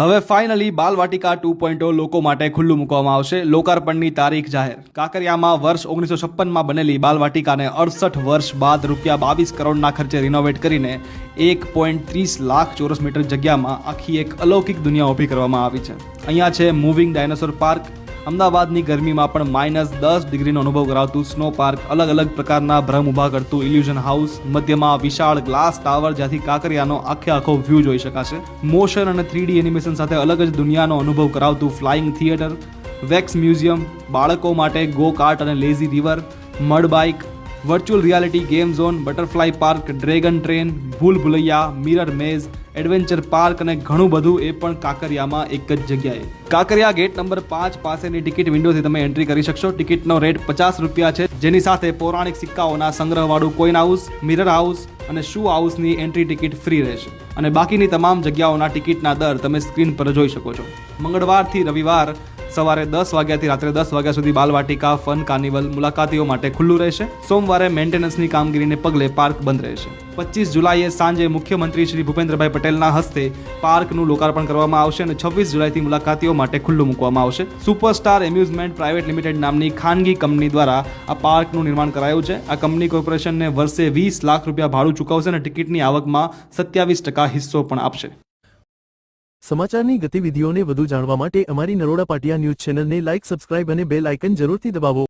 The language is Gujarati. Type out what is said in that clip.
હવે ફાઇનલી બાલવાટિકા ટુ પોઈન્ટ લોકો માટે ખુલ્લું મૂકવામાં આવશે. લોકાર્પણની તારીખ જાહેર. કાંકરિયામાં વર્ષ ઓગણીસો છપ્પનમાં બનેલી બાલવાટિકાને અડસઠ વર્ષ બાદ રૂપિયા બાવીસ કરોડના ખર્ચે રિનોવેટ કરીને એક પોઈન્ટ ત્રીસ લાખ ચોરસ મીટર જગ્યામાં આખી એક અલૌકિક દુનિયા ઊભી કરવામાં આવી છે. અહીંયા છે મૂવિંગ ડાયનોસોર પાર્ક અમદાવાદની ગરમીમાં પણ માઇનસ દસ ડિગ્રીનો અનુભવ કરાવતું સ્નો પાર્ક અલગ અલગ પ્રકારના ભ્રમ ઊભા કરતું ઇલ્યુઝન હાઉસ મધ્યમાં વિશાળ ગ્લાસ ટાવર જ્યાંથી કાંકરિયાનો આખે આખો વ્યૂ જોઈ શકાશે. મોશન અને થ્રીડી એનિમેશન સાથે અલગ જ દુનિયાનો અનુભવ કરાવતું ફ્લાઇંગ થિયેટર વેક્સ મ્યુઝિયમ બાળકો માટે ગો કાર્ટ અને lazy river mud bike virtual reality game zone butterfly park dragon train Bhool Bhulaiya mirror maze adventure park અને ઘણું બધું એ પણ કાંકરિયામાં એક જ જગ્યાએ. કાંકરિયા ગેટ નંબર પાંચ પાસેની ટિકિટ વિન્ડોથી તમે એન્ટ્રી કરી શકશો. ટિકિટનો રેટ પચાસ રૂપિયા છે. જેની સાથે પૌરાણિક સિક્કાઓના સંગ્રહવાળું કોઈન હાઉસ મિરર હાઉસ અને શૂ હાઉસની એન્ટ્રી ટિકિટ ફ્રી રહેશે. અને બાકીની તમામ જગ્યાઓના ટિકિટના દર તમે સ્ક્રીન પર જોઈ શકો છો. મંગળવારથી રવિવાર સવારે દસ વાગ્યાથી રાત્રે દસ વાગ્યા સુધી બાલવાટિકા, ફન, કાર્નિવલ મુલાકાતીઓ માટે ખુલ્લું રહેશે. સોમવારે મેન્ટેનન્સની કામગીરીને પગલે પાર્ક બંધ રહેશે. પચીસ જુલાઈએ સાંજે મુખ્યમંત્રી શ્રી ભૂપેન્દ્રભાઈ પટેલના હસ્તે પાર્કનું લોકાર્પણ કરવામાં આવશે અને છવ્વીસ જુલાઈથી મુલાકાતીઓ માટે ખુલ્લું મૂકવામાં આવશે. સુપરસ્ટાર એમ્યુઝમેન્ટ પ્રાઇવેટ લિમિટેડ નામની ખાનગી કંપની દ્વારા આ પાર્કનું નિર્માણ કરાયું છે. આ કંપની કોર્પોરેશનને વર્ષે વીસ લાખ રૂપિયા ભાડું ચૂકવશે અને ટિકિટની આવકમાં સત્યાવીસ ટકા હિસ્સો પણ આપશે. સમાચારની ગતિવિધિઓને વધુ જાણવા માટે અમારી નરોડા પાટિયા ન્યૂઝ ચેનલને લાઇક, સબસ્ક્રાઇબ અને બેલ આઇકન જરૂરથી દબાવો.